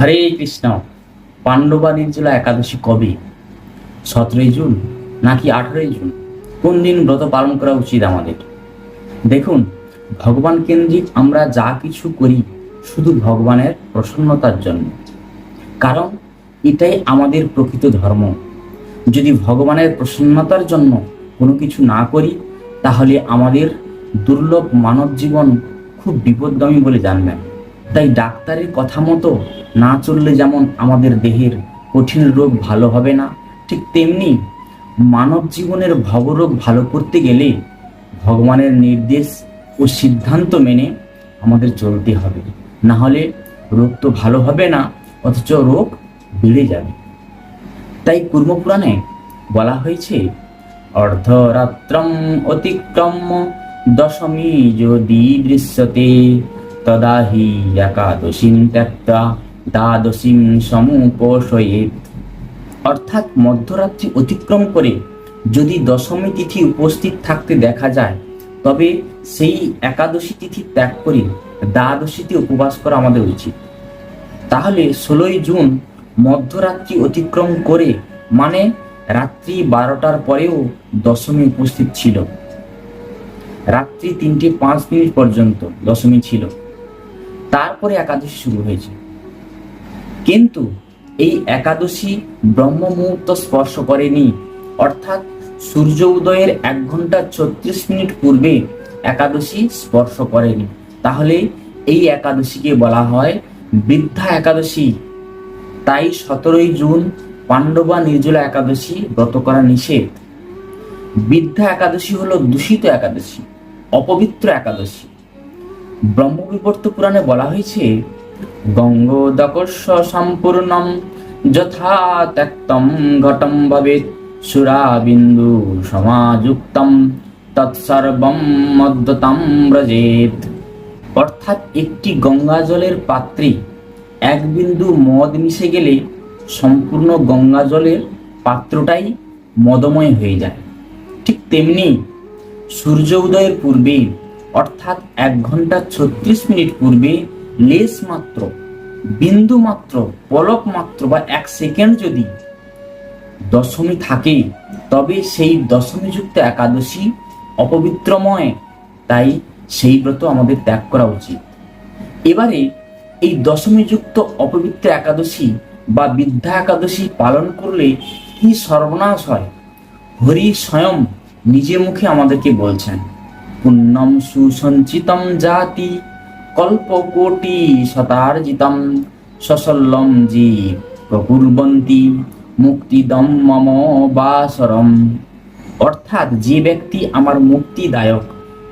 হরে কৃষ্ণ, পাণ্ডবা নির্জলা একাদশী কবে? সতেরোই জুন নাকি আঠেরোই জুন? কোন দিন ব্রত পালন করা উচিত আমাদের? দেখুন, ভগবান কেন্দ্রিক আমরা যা কিছু করি শুধু ভগবানের প্রসন্নতার জন্য। কারণ এটাই আমাদের প্রকৃত ধর্ম। যদি ভগবানের প্রসন্নতার জন্য কোনো কিছু না করি, তাহলে আমাদের দুর্লভ মানব জীবন খুব বিপদগামী বলে জানবেন। তাই ডাক্তারের কথা মতো না চললে যেমন আমাদের দেহের কঠিন রোগ ভালো হবে না, ঠিক তেমনি মানব জীবনের ভবরোগ ভালো করতে গেলে ভগবানের নির্দেশ ও সিদ্ধান্ত মেনে আমাদের চলতে হবে। না হলে রোগ তো ভালো হবে না, অথচ রোগ বেড়ে যাবে। তাই কুর্মপুরাণে বলা হয়েছে, অর্ধরাত্রম অতিক্রম দশমী যদি দৃশ্যতে তদা হি একাদশীম ত্যক্তা দ্বাদশীম সমুপোষয়েত অর্থাৎ মধ্যরাত্রি অতিক্রম করে যদি দশমী তিথি উপস্থিত থাকতে দেখা যায়, তবে সেই একাদশী তিথি ত্যাগ করে দ্বাদশীতে উপবাস করা আমাদের উচিত। তাহলে ষোলোই জুন মধ্যরাত্রি অতিক্রম করে মানে রাত্রি বারোটার পরেও দশমী উপস্থিত ছিল। রাত্রি তিনটে পাঁচ মিনিট পর্যন্ত দশমী ছিল। তারপরে একাদশী শুরু হয়েছে। কিন্তু এই একাদশী ব্রহ্ম মুহূর্ত স্পর্শ করেনি। অর্থাৎ সূর্য উদয়ের এক ঘণ্টা ছত্রিশ মিনিট পূর্বে একাদশী স্পর্শ করেনি। তাহলে এই একাদশীকে বলা হয় বৃদ্ধা একাদশী। তাই সতেরোই জুন পাণ্ডবা নির্জলা একাদশী ব্রত করা নিষেধ। বৃদ্ধা একাদশী হলো দূষিত একাদশী, অপবিত্র একাদশী। ব্রহ্মবিবর্ত পুরাণে বলা হয়েছে গঙ্গোদকর্ষ সম্পূর্ণম যথা ত্যক্তম ঘটম ভবেত সুরা বিন্দু সমাযুক্তম তৎসর্বম মদ্যতাম ব্রজেত অর্থাৎ একটি গঙ্গা জলের পাত্রে এক বিন্দু মদ মিশে গেলে সম্পূর্ণ গঙ্গা জলের পাত্রটাই মদময় হয়ে যায়। ঠিক তেমনি সূর্য উদয়ের পূর্বে অর্থাৎ এক ঘণ্টা ছত্রিশ মিনিট পূর্বে লেস মাত্র, বিন্দু মাত্র, পলক মাত্র বা এক সেকেন্ড যদি দশমী থাকে, তবে সেই দশমীযুক্ত একাদশী অপবিত্রময়। তাই সেই ব্রত আমাদের ত্যাগ করা উচিত। এবারে এই দশমীযুক্ত অপবিত্র একাদশী বা বিদ্যা একাদশী পালন করলে কি সর্বনাশ হয়? হরি স্বয়ং নিজে মুখে আমাদেরকে বলছেন। পুণ্যম সুসঞ্চিতম জাতি, কল্পকোটি শতার্জিতম সসল্লম জীব প্রকুর্বন্তি, মুক্তিদম মম বাসরম। অর্থাৎ যে ব্যক্তি আমার মুক্তিদায়ক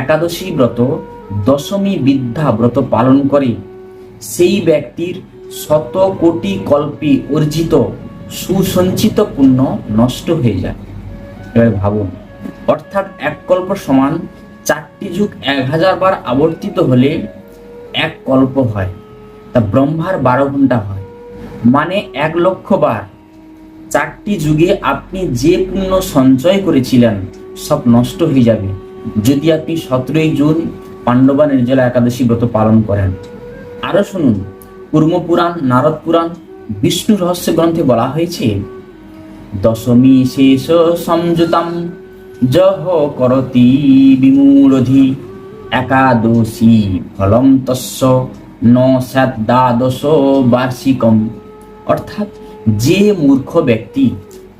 একাদশী ব্রত, দশমী বিদ্যা ব্রত পালন করে, সেই ব্যক্তির শত কোটি কল্পে অর্জিত সুসঞ্চিত পুণ্য নষ্ট হয়ে যায়। এবার ভাবুন, অর্থাৎ এক কল্প সমান চারটি যুগ এক হাজার বার আবর্তিত হলে এক কল্প হয়। তা ব্রহ্মার বারো ঘণ্টা হয়। মানে এক লক্ষ বার। চারটি যুগে আপনি যে পুণ্য সঞ্চয় করেছিলেন, সব নষ্ট হয়ে যাবে। যদি আপনি সতেরোই জুন পাণ্ডবা নির্জলা একাদশী ব্রত পালন করেন। আরও শুনুন, কুর্ম পুরাণ, নারদ পুরাণ, বিষ্ণু রহস্য গ্রন্থে বলা হয়েছে, দশমী শেষ সংযুতাম জহ করতি বিমূলধি একাদশী ফলম তস্য ন দ্বাদশ বার্ষিকম। অর্থাৎ যে মূর্খ ব্যক্তি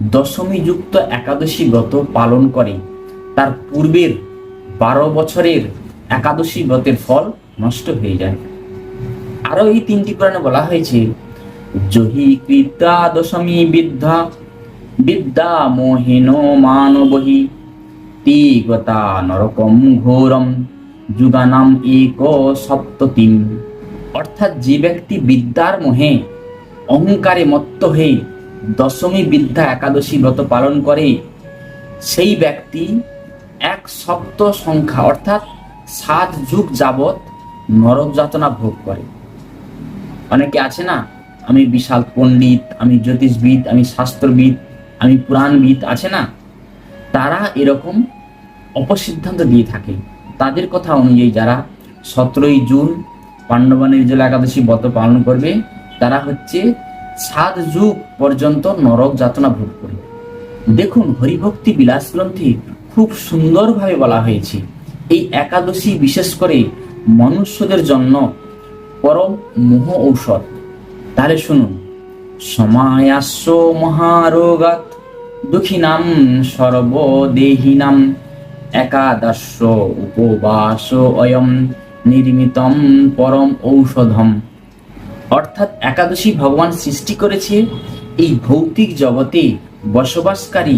দশমী যুক্ত একাদশী ব্রত পালন করে, তার পূর্বের বারো বছরের একাদশী ব্রতের ফল নষ্ট হয়ে যায়। আরও এই তিনটি পুরাণে বলা হয়েছে, জহি কৃতা দশমী বিদ্যা বিদ্যা মোহিন মানবহি। তিগতা নরকম ঘোরম। যুগানাম এক সপ্ততিম। অর্থাৎ যে ব্যক্তি বিদ্যার মোহে, অহংকারে মত্ত হয়ে দশমী বিদ্যা একাদশী ব্রত পালন করে, সেই ব্যক্তি এক সপ্ত সংখ্যা, অর্থাৎ সাত যুগ যাবৎ নরক যাতনা ভোগ করে। অনেকে আছে না, আমি বিশাল পণ্ডিত, আমি জ্যোতিষবিদ, আমি শাস্ত্রবিদ, আমি পুরাণবিদ, আছে না? তারা এরকম অপসিদ্ধান্ত দিয়ে থাকে। তাদের কথা অনুযায়ী যারা সতেরোই জুন পাণ্ডবা নির্জলা একাদশী ব্রত পালন করবে, তারা হচ্ছে সাত যুগ পর্যন্ত নরক যাতনা ভোগ করে। দেখুন, হরিভক্তি বিলাস গ্রন্থে খুব সুন্দরভাবে বলা হয়েছে, এই একাদশী বিশেষ করে মনুষ্যদের জন্য পরম মোহ ঔষধ। তাহলে শুনুন, সমায়াস্য মহারোগাত দুঃখিনাম সর্বদেহিনাম একাদশ উপবাস অয়ম নির্মিতম পরম ঔষধম। অর্থাৎ একাদশী ভগবান সৃষ্টি করেছে এই ভৌতিক জগতে বসবাসকারী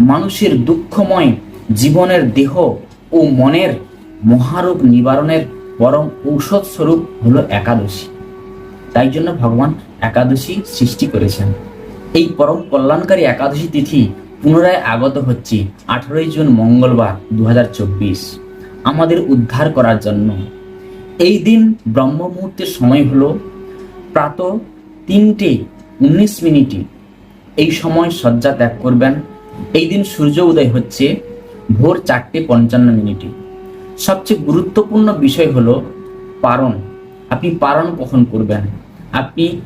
মানুষের দুঃখময় জীবনের দেহ ও মনের মহারোগ নিবারণের পরম ঔষধ স্বরূপ হলো একাদশী। তাই জন্য ভগবান একাদশী সৃষ্টি করেছেন। এই পরম কল্যাণকারী একাদশী তিথি পুনরায় আগত হচ্ছে আঠারোই জুন মঙ্গলবার দু হাজার চব্বিশ। আমাদের উদ্ধার করার জন্য। এই দিন ব্রহ্ম মুহূর্তের সময় হলো প্রাত তিনটে উনিশ মিনিটে। এই সময় শয্যা ত্যাগ করবেন। এই দিন সূর্য উদয় হচ্ছে ভোর চারটে পঞ্চান্ন মিনিটে। সবচেয়ে গুরুত্বপূর্ণ বিষয় হলো পারণ। আপনি পারণ কখন করবেন। আপনি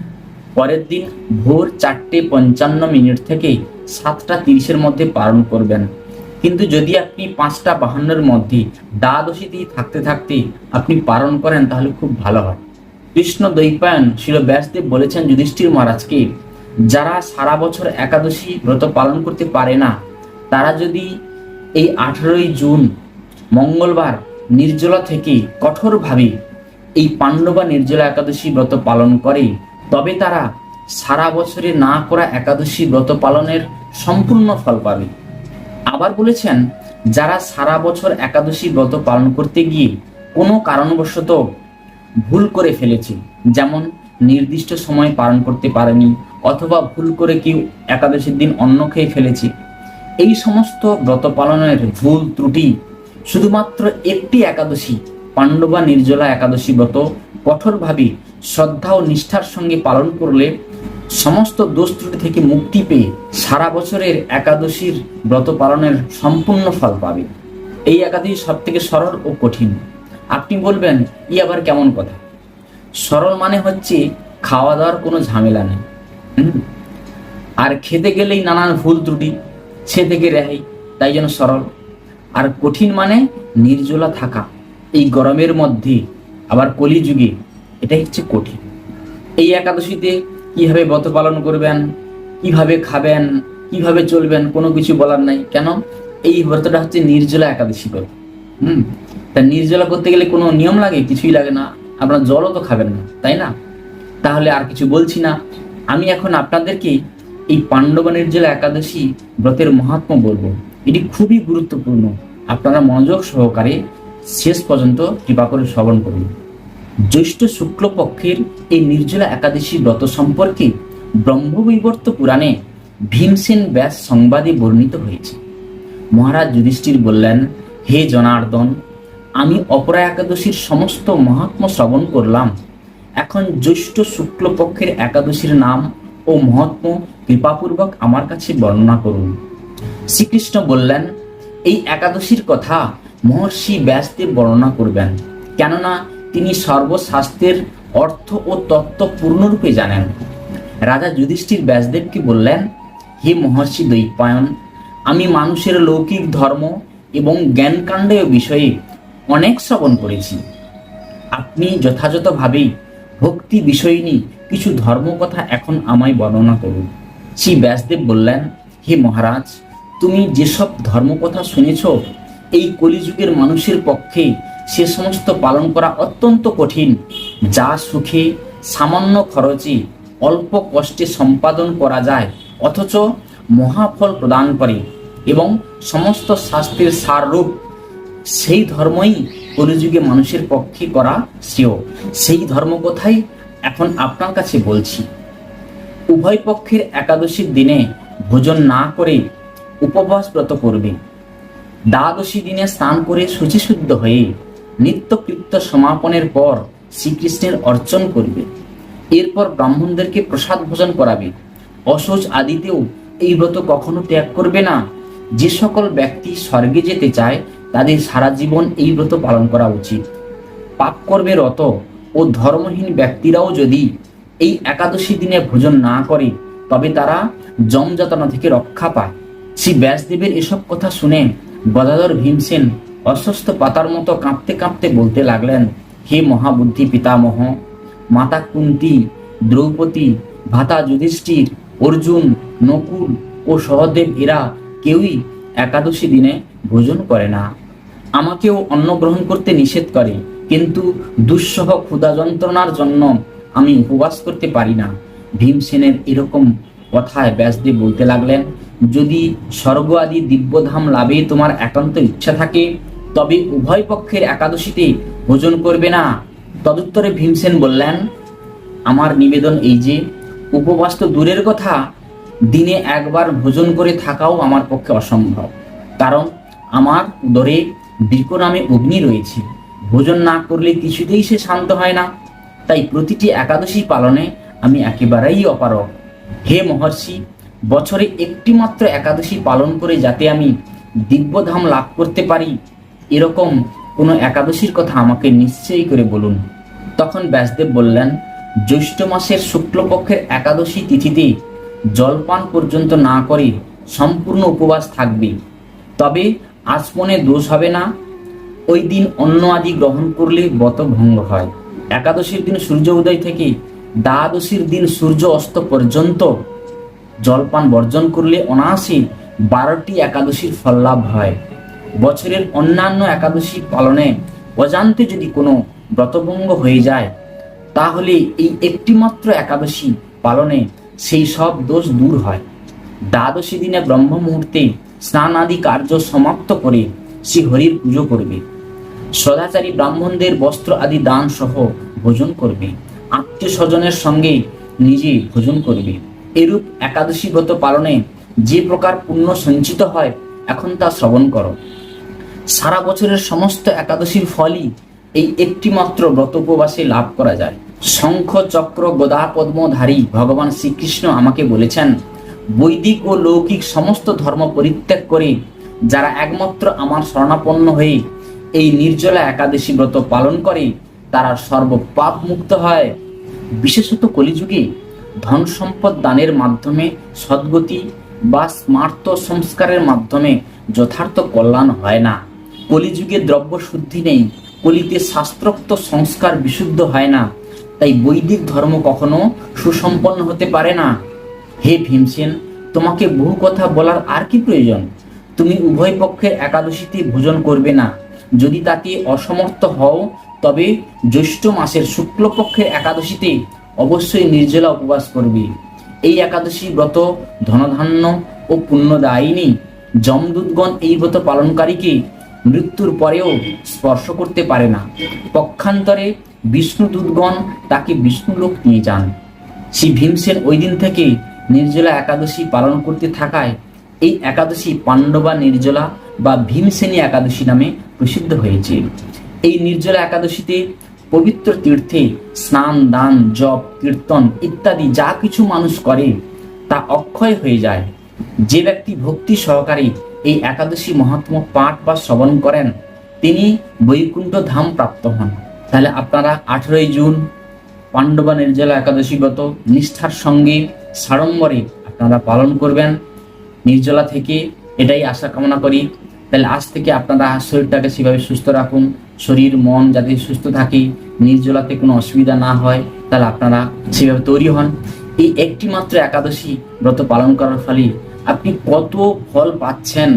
পরের দিন ভোর চারটে পঞ্চান্ন মিনিট থেকে সাতটা তিরিশের মধ্যে পালন করবেন। কিন্তু যদি আপনি পাঁচটা বাহান্নর মধ্যে দ্বাদশীতেই থাকতে থাকতে আপনি পালন করেন, তাহলে খুব ভালো হয়। কৃষ্ণ দৈপায়ন শিল ব্যাসদেব বলেছেন যুধিষ্ঠির মহারাজকে, যারা সারা বছর একাদশী ব্রত পালন করতে পারে না, তারা যদি এই আঠেরোই জুন, মঙ্গলবার নির্জলা থেকে কঠোরভাবে এই পাণ্ডবা নির্জলা একাদশী ব্রত পালন করে তবে তারা সারা বছরে না করা একাদশী ব্রত পালনের সম্পূর্ণ ফল পাবে। আবার বলেছেন, যারা সারা বছর একাদশী ব্রত পালন করতে গিয়ে কোনো কারণবশত ভুল করে ফেলেছে, যেমন নির্দিষ্ট সময় পালন করতে পারেনি অথবা ভুল করে কেউ একাদশীর দিন অন্ন খেয়ে ফেলেছে, এই সমস্ত ব্রত পালনের ভুল ত্রুটি শুধুমাত্র একটি একাদশী পাণ্ডবা নির্জলা একাদশী ব্রত কঠোরভাবে শ্রদ্ধা ও নিষ্ঠার সঙ্গে পালন করলে সমস্ত দোষ ত্রুটি থেকে মুক্তি পেয়ে সারা বছরের একাদশীর ব্রত পালনের সম্পূর্ণ ফল পাবে। এই একাদশী সব থেকে সরল ও কঠিন। আপনি বলবেন, ই আবার কেমন কথা? সরল মানে হচ্ছে খাওয়া দাওয়ার কোনো ঝামেলা নেই। আর খেতে গেলেই নানান ভুল ত্রুটি সে থেকে রেহাই তাই জন্য সরল। আর কঠিন মানে নির্জলা থাকা। এই গরমের মধ্যে আবার কলিযুগে এটাই হচ্ছে কঠিন। এই একাদশীতে কীভাবে ব্রত পালন করবেন, কীভাবে খাবেন, কীভাবে চলবেন, কোনো কিছু বলার নাই। কেন? এই ব্রতটা হচ্ছে নির্জলা একাদশী ব্রত। হুম? তা নির্জলা করতে গেলে কোনো নিয়ম লাগে? কিছুই লাগে না। আপনার জলও তো খাবেন না, তাই না? তাহলে আর কিছু বলছি না। আমি এখন আপনাদেরকে এই পাণ্ডব নির্জলা একাদশী ব্রতের মহাত্ম বলব। এটি খুবই গুরুত্বপূর্ণ। আপনারা মনোযোগ সহকারে শেষ পর্যন্ত কৃপা করে শ্রবণ করুন। জ্যৈষ্ঠ শুক্লপক্ষের এই নির্জলা একাদশী ব্রত সম্পর্কে ব্রহ্মবৈবর্ত পুরাণে ভীমসেন ব্যাস সংবাদে বর্ণিত হয়েছে। মহারাজ যুধিষ্ঠির বললেন, হে জনার্দন, আমি অপরা একাদশীর সমস্ত মহাত্ম শ্রবণ করলাম। এখন জ্যৈষ্ঠ শুক্লপক্ষের একাদশীর নাম ও মহাত্ম কৃপাপূর্বক আমার কাছে বর্ণনা করুন। শ্রীকৃষ্ণ বললেন, এই একাদশীর কথা মহর্ষি ব্যাসদেব বর্ণনা করবেন, কেননা তিনি সর্বশাস্ত্রের অর্থ ও তত্ত্ব পূর্ণরূপে জানেন। রাজা যুধিষ্ঠির ব্যাসদেবকে বললেন, হে মহর্ষি দৈপায়ন আমি মানুষের লৌকিক ধর্ম এবং জ্ঞানকাণ্ডের বিষয়ে অনেক শ্রবণ করেছি। আপনি যথাযথভাবেই ভক্তি বিষয় নিয়ে কিছু ধর্মকথা এখন আমায় বর্ণনা করুন। শ্রী ব্যাসদেব বললেন, হে মহারাজ, তুমি যেসব ধর্মকথা শুনেছ এই কলিযুগের মানুষের পক্ষে সে সমস্ত পালন করা অত্যন্ত কঠিন, যা সুখে, সামান্য খরচে, অল্প কষ্টে সম্পাদন করা যায়, অথচ মহাফল প্রদান করে এবং সমস্ত শাস্ত্রের সাররূপ সেই ধর্মই কলিযুগে মানুষের পক্ষে করা শ্রেয় সেই ধর্মকথাই এখন আপনার কাছে বলছি। উভয় পক্ষের একাদশীর দিনে ভোজন না করে উপবাস ব্রত করবে। দ্বাদশী দিনে স্নান করে শুচিশুদ্ধ হয়ে নিত্যকৃত্য সমাপনের পর শ্রীকৃষ্ণের অর্চন করবে। এরপর ব্রাহ্মণদেরকে প্রসাদ ভোজন করাবে। অসোচ আদিতেও এই ব্রত কখনো ত্যাগ করবে না। যে সকল ব্যক্তি স্বর্গে যেতে চায়, তাদের সারা জীবন এই ব্রত পালন করা উচিত। পাপ করবে রত ও ধর্মহীন ব্যক্তিরাও যদি এই একাদশী দিনে ভোজন না করে, তবে তারা জমযাতনা থেকে রক্ষা পায়। শ্রী ব্যাসদেবের এসব কথা শুনে গদাধর ভীমসেন অস্বস্থ পাতার মতো কাঁপতে কাঁপতে বলতে লাগলেন, হে মহাবুদ্ধি পিতামহ, মাতা কুন্তি, দ্রৌপদী, ভাতা যুধিষ্ঠির, অর্জুন, নকুল ও সহদেব এরা কেউই একাদশী দিনে ভোজন করে না। আমাকেও অন্ন গ্রহণ করতে নিষেধ করে, কিন্তু দুঃসহ ক্ষুধা যন্ত্রণার জন্য আমি উপবাস করতে পারি না। ভীমসেনের এরকম কথায় ব্যাসদেব বলতে লাগলেন যদি স্বর্গ আদি দিব্যধাম লাভে তোমার একান্ত ইচ্ছা থাকে, তবে উভয় পক্ষের একাদশীতে ভোজন করবে না। তদুত্তরে ভীমসেন বললেন, আমার নিবেদন এই যে, উপবাস তো দূরের কথা, দিনে একবার ভোজন করে থাকাও আমার পক্ষে অসম্ভব। কারণ আমার উদরে বৃক নামে অগ্নি রয়েছে। ভোজন না করলে কিছুতেই সে শান্ত হয় না। তাই প্রতিটি একাদশী পালনে আমি একেবারেই অপারগ। হে মহর্ষি বছরে একটি মাত্র একাদশী পালন করে যাতে আমি দিব্যধাম লাভ করতে পারি, এরকম কোনো একাদশীর কথা আমাকে নিশ্চয়ই করে বলুন। তখন ব্যাসদেব বললেন, জ্যৈষ্ঠ মাসের শুক্লপক্ষের একাদশী তিথিতে জলপান পর্যন্ত না করে সম্পূর্ণ উপবাস থাকবে। তবে আসমনে দোষ হবে না, ওই দিন অন্ন আদি গ্রহণ করলে বত ভঙ্গ হয়। একাদশীর দিন সূর্য উদয় থেকে দ্বাদশীর দিন সূর্য অস্ত পর্যন্ত জলপান বর্জন করলে অনায়াসে বারোটি একাদশীর ফল লাভ হয়। বছরের অন্যান্য একাদশী পালনে অজান্তে যদি কোনো ব্রতভঙ্গ হয়ে যায়, তাহলে এই একটিমাত্র একাদশী পালনে সেই সব দোষ দূর হয়। দ্বাদশী দিনে ব্রহ্ম মুহূর্তে স্নান আদি কার্য সমাপ্ত করে শ্রী হরির পুজো করবে। সদাচারী ব্রাহ্মণদের বস্ত্র আদি দান সহ ভোজন করবে। আত্মীয় স্বজনের সঙ্গে নিজে ভোজন করবে। এরূপ একাদশী ব্রত পালনে যে প্রকার পুণ্য সঞ্চিত হয়, এখন তা শ্রবণ করো। সারা বছরের সমস্ত একাদশীর ফলই এই একটিমাত্র ব্রত উপবাসে লাভ করা যায়। শঙ্খ, চক্র গদা পদ্মধারী ভগবান শ্রীকৃষ্ণ আমাকে বলেছেন, বৈদিক ও লৌকিক সমস্ত ধর্ম পরিত্যাগ করে যারা একমাত্র আমার শরণাপন্ন হয়ে এই নির্জলা একাদশী ব্রত পালন করে, তারা সর্বপাপ মুক্ত হয়। বিশেষত কলিযুগে ধন সম্পদ দানের মাধ্যমে, সদ্গতি বা স্মার্ত সংস্কারের মাধ্যমে যথার্থ কল্যাণ হয় না। কলিযুগে দ্রব্য শুদ্ধি নেই, কলিতে শাস্ত্রোক্ত সংস্কার বিশুদ্ধ হয় না, তাই বৈদিক ধর্ম কখনো সুসম্পন্ন হতে পারে না। হে ভীমসেন, তোমাকে বহু কথা বলার আর কি প্রয়োজন? তুমি উভয় পক্ষের একাদশীতে ভোজন করবে না। যদি তাতে অসমর্থ হও, তবে জ্যৈষ্ঠ মাসের শুক্লপক্ষের একাদশীতে অবশ্যই নির্জলা উপবাস করবে। এই একাদশী ব্রত ধনধান্য ও পুণ্যদায়িনী যমদূতগণ এই ব্রত পালনকারীকে মৃত্যুর পরেও স্পর্শ করতে পারে না। পক্ষান্তরে বিষ্ণু দূতগণ তাকে বিষ্ণুলোক নিয়ে যান। শ্রী ভীমসেন ওই দিন থেকে নির্জলা একাদশী পালন করতে থাকায় এই একাদশী পাণ্ডবা নির্জলা বা ভীমসেনী একাদশী নামে প্রসিদ্ধ হয়েছে। এই নির্জলা একাদশীতে পবিত্র তীর্থে স্নান, দান, জপ, কীর্তন ইত্যাদি যা কিছু মানুষ করে, তা অক্ষয় হয়ে যায়। যে ব্যক্তি ভক্তি সহকারে এই একাদশী মহাত্ম পাঠ বা শ্রবণ করেন, তিনি বৈকুণ্ঠ ধাম প্রাপ্ত হন। তাহলে আপনারা আঠেরোই জুন পাণ্ডবা নির্জলা একাদশী ব্রত নিষ্ঠার সঙ্গে সাড়ম্বরে আপনারা পালন করবেন। নির্জলা থেকে এটাই আশা কামনা করি। তাহলে আজ থেকে আপনারা শরীরটাকে সেভাবে সুস্থ রাখুন। শরীর, মন যাতে সুস্থ থাকে, নির্জলাতে কোনো অসুবিধা না হয়, তাহলে আপনারা সেভাবে তৈরি হন। এই একটি মাত্র একাদশী ব্রত পালন করার ফলে আপনি কত ফল পাচ্ছেন?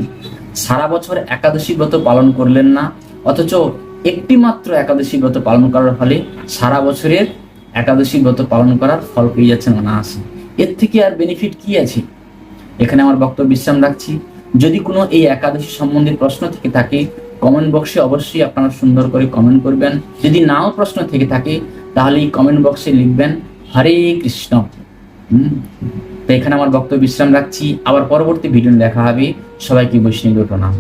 সারা বছর একাদশী ব্রত পালন করলেন না, অথচ একটি মাত্র একাদশী ব্রত পালন করার ফলে সারা বছরের একাদশী ব্রত পালন করার ফল পেয়ে যাচ্ছেন অনায়াসে। এর থেকে আর বেনিফিট কি আছে? এখানে আমার বক্তব্য বিশ্রাম রাখছি। যদি কোনো এই একাদশী সম্বন্ধে প্রশ্ন থেকে থাকে কমেন্ট বক্সে অবশ্যই আপনারা সুন্দর করে কমেন্ট করবেন। যদি নাও প্রশ্ন থেকে থাকে তাহলে কমেন্ট বক্সে লিখবেন, হরে কৃষ্ণ। তো এখানে আমার বক্তব্য বিশ্রাম রাখছি। আবার পরবর্তী ভিডিও দেখা হবে। সবাইকে বৈষ্ণব প্রণাম।